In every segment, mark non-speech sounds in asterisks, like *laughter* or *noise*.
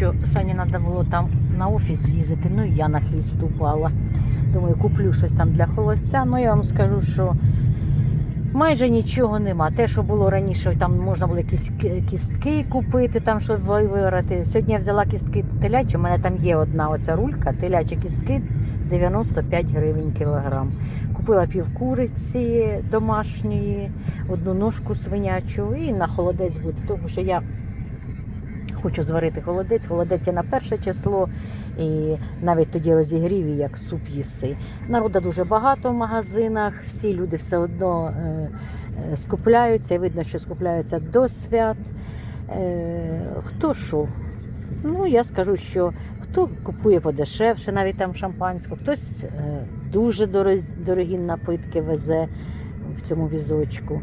що Сані треба було там на офіс з'їздити, ну і я на хвіст упала. Думаю, куплю щось там для холодця. Ну я вам скажу, що майже нічого нема. Те, що було раніше, там можна було якісь кістки купити, там щоб ви- виграти. Сьогодні я взяла кістки телячі, у мене там є одна оця рулька, телячі кістки 95 гривень кілограм. Купила пів куриці домашньої, одну ножку свинячу і на холодець буде, тому що я хочу зварити холодець. Холодець на перше число, і навіть тоді розігрів як суп їси. Народу дуже багато в магазинах, всі люди все одно е, е, скупляються, і видно, що скупляються до свят. Е, хто що? Ну, я скажу, що хто купує подешевше, навіть там шампанського, хтось дуже дорогі напитки везе в цьому візочку.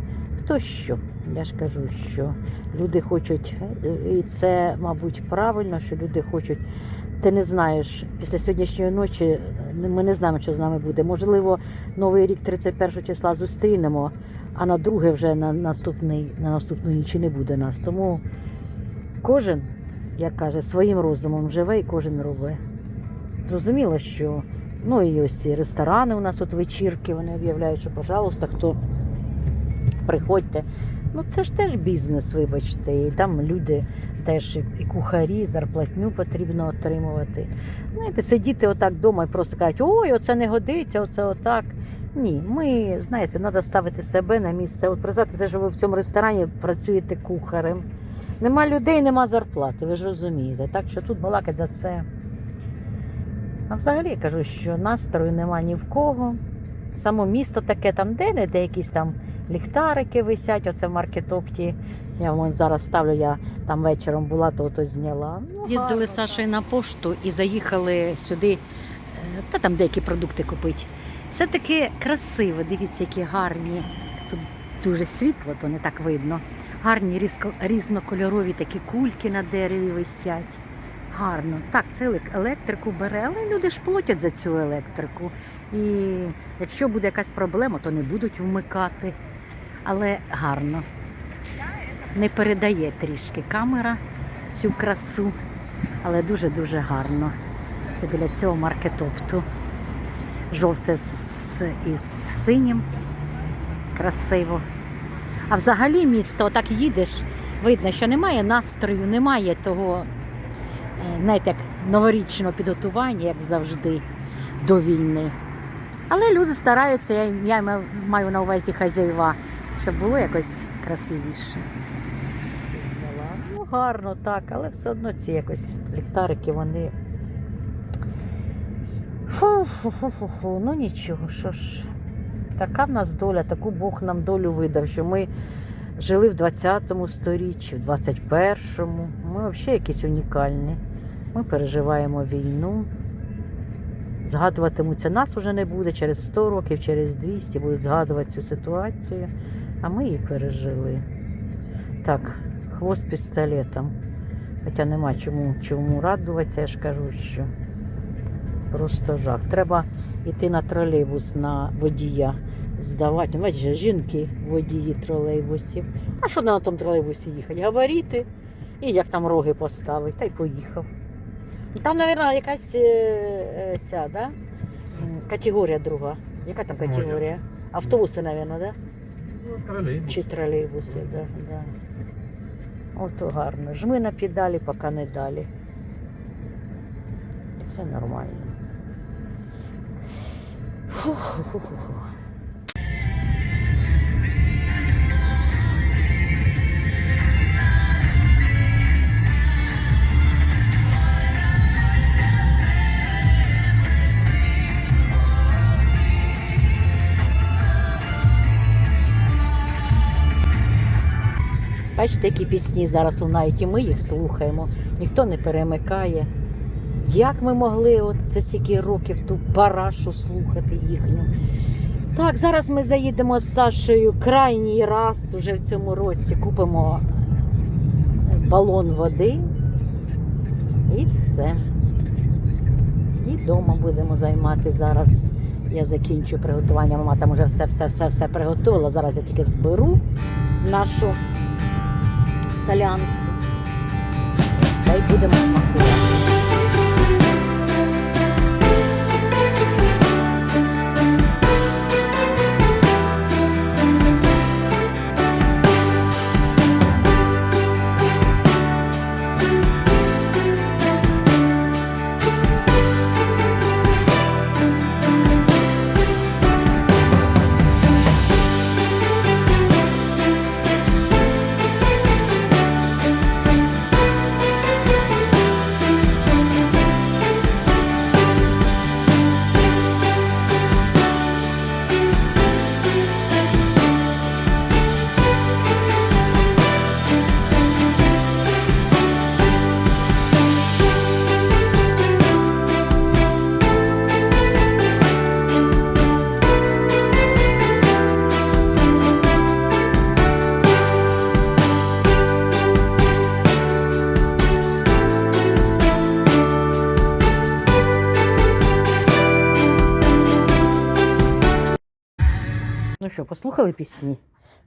Хто що? Я ж кажу, що люди хочуть, е, і це, мабуть, правильно, що люди хочуть. Ти не знаєш, після сьогоднішньої ночі е, ми не знаємо, що з нами буде. Можливо, новий рік 31 числа зустрінемо, а на друге вже на наступний, на наступну ніч не буде нас. Тому кожен, як каже, своїм роздумом живе і кожен робить. Зрозуміло, що ну і ось ці ресторани у нас от вечірки, вони об'являють, що, пожалуйста, хто приходьте. Ну це ж теж бізнес, вибачте. І там люди теж і- кухарі, зарплатню потрібно отримувати. Знаєте, сидіти отак вдома і просто кажуть, ой, оце не годиться, оце отак. Ні, ми, знаєте, треба ставити себе на місце. От признатися, що ви в цьому ресторані працюєте кухарем. Нема людей, нема зарплати, ви ж розумієте. Так що тут балакать за це. А взагалі я кажу, що настрою нема ні в кого. Само місто таке, там де-не-де якісь там ліхтарики висять, оце в маркетопті. Я вам зараз ставлю, я там вечором була, то то зняла. Ну, Їздили з Сашею на пошту і заїхали сюди, е, та там деякі продукти купити. Все таки красиво, дивіться, які гарні. Тут дуже світло, то не так видно. Гарні різко- різнокольорові такі кульки на дереві висять. Гарно. Так, це елек- електрику бере, але люди ж платять за цю електрику. І якщо буде якась проблема, то не будуть вмикати. Але гарно. Не передає трішки камера цю красу, але дуже-дуже гарно. Це біля цього маркетопту. Жовте з, із синім. Красиво. А взагалі місто, отак їдеш, видно, що немає настрою, немає того, е, знаєте, як новорічного підготування, як завжди, до війни. Але люди стараються, я, я маю на увазі хазяїва, щоб було якось красивіше. Ну, гарно так, але все одно ці якось ліхтарики, вони. Фу-фу-фу-фу. Ну нічого, що ж. Така в нас доля, таку Бог нам долю видав, що ми жили в 20-му сторіччі, в 21-му. Ми взагалі якісь унікальні. Ми переживаємо війну. Згадуватимуться нас уже не буде через 100 років, через 200 будуть згадувати цю ситуацію, а ми її пережили. Так, хвост пістолетом. Хоча нема чому, чому радуватися, я ж кажу, що просто жах. Треба йти на тролейбус на водія здавати. Бачите, жінки водії тролейбусів. А що на тому тролейбусі їхати? Габаріти і як там роги поставити, та й поїхав. Там, мабуть, якась е, е, ця, да? Категорія друга. Яка там категорія? Автобуси, мабуть, да? Ну, тролейбус. Чи тролейбуси, да, да. Ото гарно. Жми на педалі, поки не далі. Все нормально. Фу-ху-ху-ху. Бачите, які пісні зараз лунають, і ми їх слухаємо. Ніхто не перемикає. Як ми могли от це стільки років ту парашу слухати їхню? Так, зараз ми заїдемо з Сашею крайній раз уже в цьому році купимо балон води і все. І вдома будемо займати зараз. Я закінчу приготування. Мама там вже все, все, все, все приготувала. Зараз я тільки зберу нашу солянку. Все й будемо смакувати. Що, послухали пісні?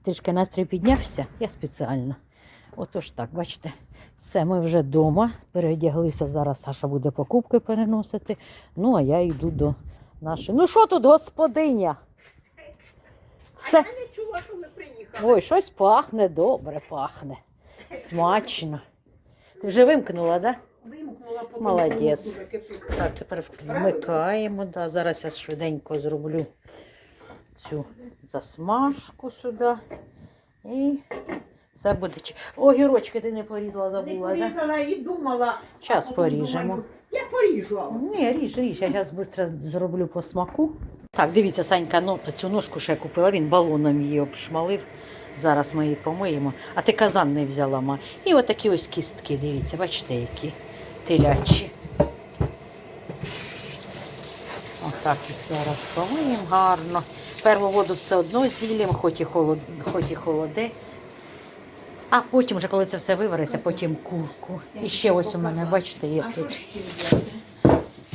Трішки настрій піднявся, я спеціально. Отож так, бачите, все, ми вже вдома, переодяглися. Зараз Саша буде покупки переносити. Ну, а я йду до нашої. Ну що тут, господиня? Все. А я не чула, що ми приїхали. Ой, щось пахне, добре пахне. Смачно. Ти вже вимкнула, так? Да? Вимкнула, потім Молодець. Так, тепер вмикаємо. Да. Зараз я швиденько зроблю цю засмажку сюди. І це буде. чи- Огірочки ти не порізала, Не забула? Да? порізала і думала. Потім поріжемо. Я поріжу. Ні, ріж, ріж, я зараз швидко зроблю по смаку. Так, дивіться, Санька, ну, цю ножку ще купила, він балоном її обшмалив. Зараз ми її помиємо. А ти казан не взяла, ма. І отакі ось кістки, дивіться, бачите, які телячі. Отак їх зараз помиємо гарно. Перву воду все одно зілємо, хоч і, холод... хоч і холодець. А потім, вже коли це все вивариться, потім курку. І ще ось у мене, бачите, є тут.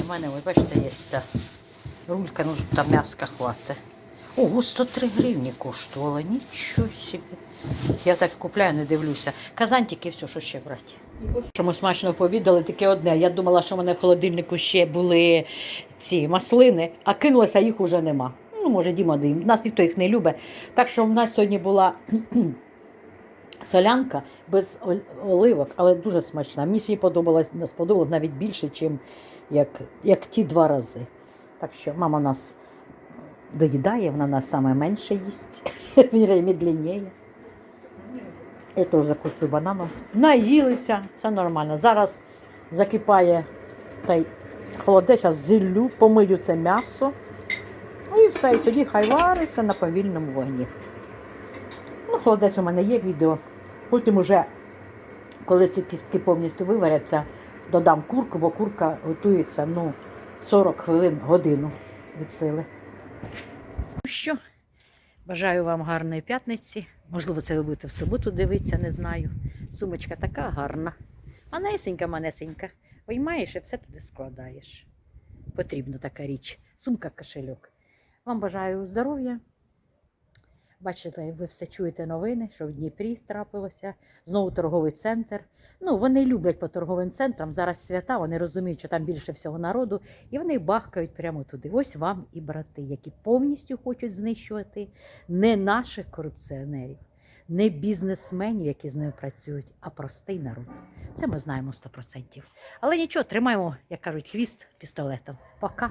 У мене, ось, бачите, є ця рулька, ну там м'яска хватить. Ого, 103 гривні коштувала, нічого собі. Я так купляю, не дивлюся. Казантики, все, що ще брати. Що ми смачно пообідали, таке одне. Я думала, що в мене в холодильнику ще були ці маслини, а кинулася, їх уже нема. Ну, може, Діма дим. Нас ніхто їх не любить. Так що в нас сьогодні була *clears throat* солянка без оливок, але дуже смачна. Мені сьогодні подобалось, сподобалось навіть більше, ніж як, як ті два рази. Так що мама нас доїдає, вона нас саме менше їсть, *laughs* вірніше, медленніє. Я теж закусую бананом. Наїлися, все нормально. Зараз закипає той холодець, зараз зіллю, помию це м'ясо. Ну і все, і тоді хай вариться на повільному вогні. Ну, холодець у мене є відео. Потім уже, коли ці кістки повністю виваряться, додам курку, бо курка готується ну, 40 хвилин годину від сили. Ну що, бажаю вам гарної п'ятниці. Можливо, це ви будете в суботу дивитися, не знаю. Сумочка така гарна. Манесенька, манесенька. Виймаєш і все туди складаєш. Потрібна така річ. Сумка кошельок. Вам бажаю здоров'я. Бачите, ви все чуєте новини, що в Дніпрі трапилося. Знову торговий центр. Ну, вони люблять по торговим центрам. Зараз свята, вони розуміють, що там більше всього народу, і вони бахкають прямо туди. Ось вам і брати, які повністю хочуть знищувати не наших корупціонерів, не бізнесменів, які з ними працюють, а простий народ. Це ми знаємо 100%. Але нічого, тримаємо, як кажуть, хвіст пістолетом. Пока.